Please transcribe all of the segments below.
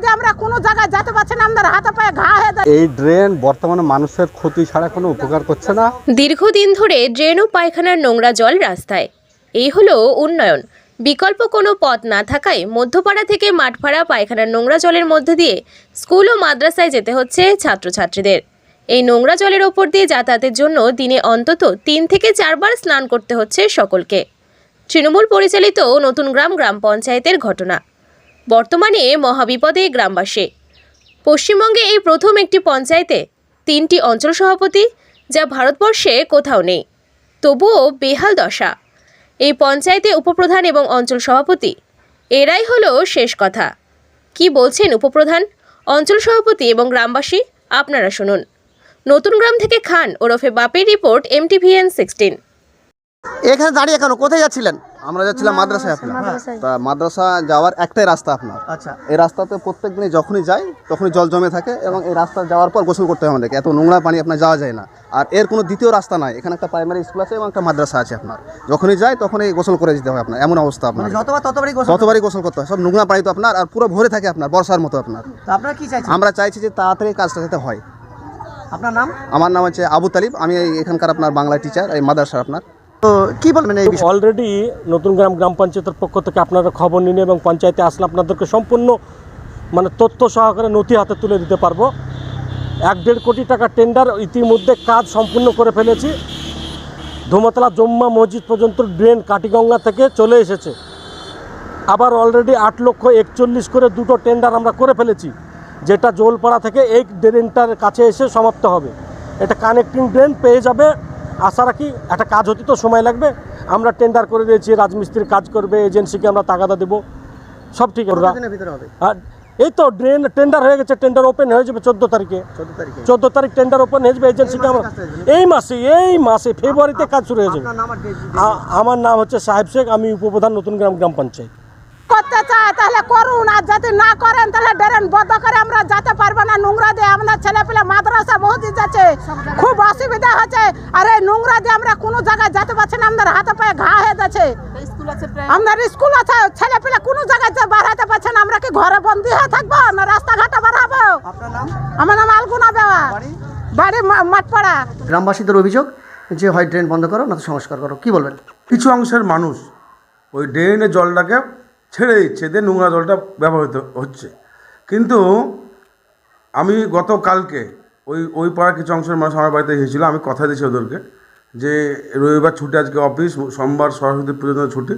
দিয়ে আমরা কোনো জায়গায় যেতে পারছি না আমাদের হাতে পায়ে ঘা হয়ে যাচ্ছে। এই ড্রেন বর্তমানে মানুষের ক্ষতি ছাড়া কোনো উপকার করছে না। দীর্ঘদিন ধরে ড্রেন ও পায়খানার নোংরা জল রাস্তায়। এই হলো উন্নয়ন। বিকল্প কোনো পথ না থাকায় মধ্যপাড়া থেকে মাঠপাড়া পায়খানার নোংরা জলের মধ্যে দিয়ে স্কুল ও মাদ্রাসায় যেতে হচ্ছে ছাত্রছাত্রীদের। এই নোংরা জলের ওপর দিয়ে যাতায়াতের জন্য দিনে অন্তত তিন থেকে চারবার স্নান করতে হচ্ছে সকলকে। তৃণমূল পরিচালিত নতুন গ্রাম গ্রাম পঞ্চায়েতের ঘটনা। বর্তমানে মহাবিপদে গ্রামবাসী। পশ্চিমবঙ্গে এই প্রথম একটি পঞ্চায়েতে তিনটি অঞ্চল সভাপতি, যা ভারতবর্ষে কোথাও নেই। তবুও বেহাল দশা। এই পঞ্চায়েতে উপপ্রধান এবং অঞ্চল সভাপতি, এরাই হলো শেষ কথা। কি বলছেন উপপ্রধান, অঞ্চল সভাপতি এবং গ্রামবাসী, আপনারা শুনুন। নতুন গ্রাম থেকে খান ওরফে বাপের রিপোর্ট এমটিভিএন সিক্সটিন এখানে দাঁড়িয়ে কেন? কোথায় যাচ্ছিলেন? আমরা যাচ্ছিলাম মাদ্রাসায় আপনার। তা মাদ্রাসা যাওয়ার একটাই রাস্তা আপনার। আচ্ছা। এই রাস্তাতে প্রত্যেক দিনই যখনই যাই তখনই জল জমে থাকে এবং এই রাস্তা যাওয়ার পর গোসল করতে হয় আমাদেরকে। এত নোংরা পানি আপনার যাওয়া যায় না। আর এর কোনো দ্বিতীয় রাস্তা নাই। এখানে একটা প্রাইমারি স্কুল আছে এবং একটা মাদ্রাসা আছে আপনার। যখনই যাই তখনই গোসল করে যেতে হয় আপনার। এমন অবস্থা আপনার। যতবার ততবারই গোসল যতবারই গোসল করতে হয়। সব নোংরা পানি তো আপনার আর পুরো ভরে থাকে আপনার বর্ষার মতো আপনার। তো আপনারা কি চাইছেন? আমরা চাইছি যে তাড়াতাড়ি কাজটা যাতে হয়। আপনার নাম? আমার নাম হচ্ছে আবু তালিব। আমি এই এখানকার আপনার বাংলা টিচার এই মাদ্রাসার আপনার। কি বলবেন এই অলরেডি নতুন গ্রাম গ্রাম পঞ্চায়েতের পক্ষ থেকে আপনারা খবর নিন এবং পঞ্চায়েতে আসলে আপনাদেরকে সম্পূর্ণ মানে তথ্য সহকারে নথি হাতে তুলে দিতে পারব। এক দেড় কোটি টাকা টেন্ডার ইতিমধ্যে কাজ সম্পূর্ণ করে ফেলেছি। ধুমতলা জম্মা মসজিদ পর্যন্ত ড্রেন কাটিগঙ্গা থেকে চলে এসেছে। আবার অলরেডি আট লক্ষ একচল্লিশ করে দুটো টেন্ডার আমরা করে ফেলেছি। যেটা জোলপাড়া থেকে এই ড্রেনটার কাছে এসে সমাপ্ত হবে। এটা কানেক্টিং ড্রেন পেয়ে যাবে। আশা রাখি একটা কাজ হতে তো সময় লাগবে। আমরা টেন্ডার করে দিয়েছি রাজমিস্ত্রির কাজ করবে এজেন্সিকে আমরা টাকাটা দেবো। সব ঠিক ওরা আর এই তো ড্রেন টেন্ডার হয়ে গেছে টেন্ডার ওপেন হয়ে যাবে চোদ্দ তারিখে। চোদ্দ তারিখে। টেন্ডার ওপেন হয়ে যাবে এজেন্সিকে আমরা এই মাসে এই মাসে ফেব্রুয়ারিতে কাজ শুরু হয়ে যাবে। আমার নাম হচ্ছে সাহেব শেখ আমি উপপ্রধান নতুন গ্রাম গ্রাম পঞ্চায়েত। করতে চায় তাহলে করুন আর যদি না করেন তাহলে ড্রেন বন্ধ করে আমরা নোংরা দিয়ে আমাদের ছেলে পেলে মাদ্রাসা মসজিদ যাচ্ছে খুব অসুবিধা হচ্ছে। আর এই নোংরা দিয়ে আমরা কোনো জায়গায় যেতে পারছি না আমাদের হাতে পায়ে ঘা হয়ে যাচ্ছে। আমাদের স্কুল আছে ছেলে পেলে কোনো জায়গায় যে বাড়াতে পারছে না আমরা কি ঘরে বন্দি হয়ে থাকব না রাস্তাঘাটে বাড়াবো? আপনার নাম? আমার নাম আলগুনা বেওয়া। বাড়ি? মাঠপাড়া। গ্রামবাসীদের অভিযোগ যে হয় ড্রেন বন্ধ করো না তো সংস্কার করো কি বলবেন? কিছু অংশের মানুষ ওই ড্রেনের জলটাকে ছেড়ে দিচ্ছে দিয়ে নোংরা জলটা ব্যবহৃত হচ্ছে। কিন্তু আমি গতকালকে ওই ওই পাড়ার কিছু অংশের মানুষ আমার বাড়িতে এসেছিল আমি কথা দিয়েছি ওদেরকে যে রবিবার ছুটি আজকে অফিস সোমবার সরস্বতী পুজোর জন্য ছুটি।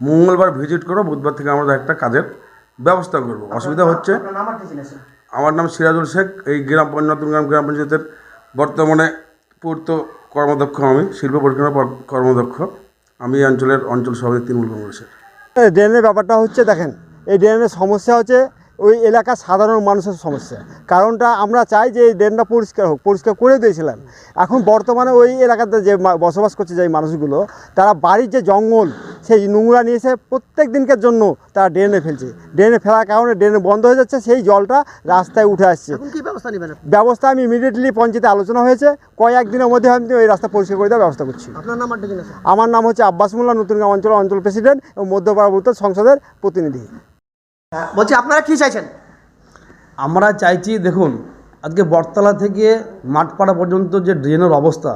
মঙ্গলবার ভিজিট করো বুধবার থেকে আমরা একটা কাজের ব্যবস্থা করব। অসুবিধা হচ্ছে আমার নাম সিরাজুল শেখ এই গ্রাম পঞ্চায়েত গ্রাম গ্রাম পঞ্চায়েতের বর্তমানে পূর্ত কর্মদক্ষ আমি শিল্প পরিক্রমা পর- কর্মদক্ষ আমি এই অঞ্চলের অঞ্চল সভাপতি তৃণমূল কংগ্রেসের। এই ড্রেনের ব্যাপারটা হচ্ছে দেখেন এই ড্রেনের সমস্যা হচ্ছে ওই এলাকার সাধারণ মানুষের সমস্যা। কারণটা আমরা চাই যে এই ড্রেনটা পরিষ্কার হোক পরিষ্কার করে দিয়েছিলাম এখন বর্তমানে ওই এলাকাতে যে বসবাস করছে যে মানুষগুলো তারা বাড়ির যে জঙ্গল সেই নোংরা নিয়ে এসে প্রত্যেক দিনকার জন্য তারা ড্রেনে ফেলছে। ড্রেনে ফেলার কারণে ড্রেন বন্ধ হয়ে যাচ্ছে সেই জলটা রাস্তায় উঠে আসছে। ব্যবস্থা আমি ইমিডিয়েটলি পঞ্চায়েতে আলোচনা হয়েছে। কয়েক দিনের মধ্যে আমি ওই রাস্তা পরিষ্কার করে দেওয়ার ব্যবস্থা করছি। আমার নাম হচ্ছে আব্বাস মোল্লা নতুন অঞ্চল অঞ্চল প্রেসিডেন্ট এবং মধ্যপাড়া সংসদের প্রতিনিধি। বলছি আপনারা কি চাইছেন? আমরা চাইছি, দেখুন, আজকে বটতলা থেকে মাঠপাড়া পর্যন্ত যে ড্রেনের অবস্থা,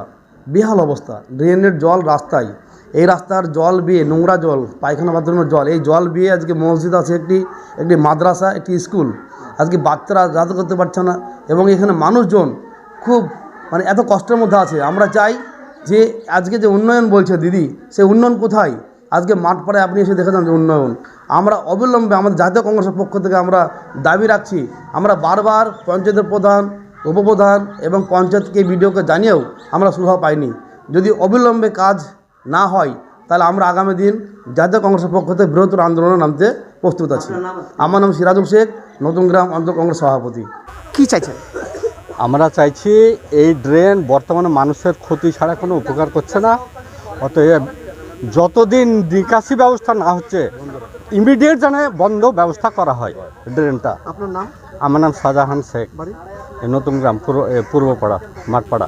বেহাল অবস্থা, ড্রেনের জল রাস্তায়। এই রাস্তার জল বিয়ে নোংরা জল, পায়খানা বাথরুমের জল, এই জল বিয়ে আজকে মসজিদ আছে একটি একটি মাদ্রাসা, একটি স্কুল। আজকে বাচ্চারা রাত করতে পারছে না এবং এখানে মানুষজন খুব মানে এত কষ্টের মধ্যে আছে। আমরা চাই যে, আজকে যে উন্নয়ন বলছে দিদি, সে উন্নয়ন কোথায়? আজকে মাঠপাড়ায় আপনি এসে দেখে যান যে উন্নয়ন। আমরা অবিলম্বে আমাদের জাতীয় কংগ্রেসের পক্ষ থেকে আমরা দাবি রাখছি আমরা বারবার পঞ্চায়েতের প্রধান উপপ্রধান এবং পঞ্চায়েতকে বিডিওকে জানিয়েও আমরা সুবিধা পাইনি। যদি অবিলম্বে কাজ না হয় তাহলে আমরা আগামী দিন জাতীয় কংগ্রেসের পক্ষ থেকে বৃহত্তর আন্দোলনে নামতে প্রস্তুত আছি। আমার নাম সিরাজুল শেখ নতুন গ্রাম অঞ্চল কংগ্রেস সভাপতি। কি চাইছেন? আমরা চাইছি এই ড্রেন বর্তমানে মানুষের ক্ষতি ছাড়া কোনো উপকার করছে না অতএব যতদিন নিকাশি ব্যবস্থা না হচ্ছে ইমিডিয়েট জানে বন্ধ ব্যবস্থা করা হয় ড্রেনটা আপনার নাম? আমার নাম শাহজাহান শেখ। নতুন গ্রাম পূর্ব পূর্বপাড়া মাঠপাড়া।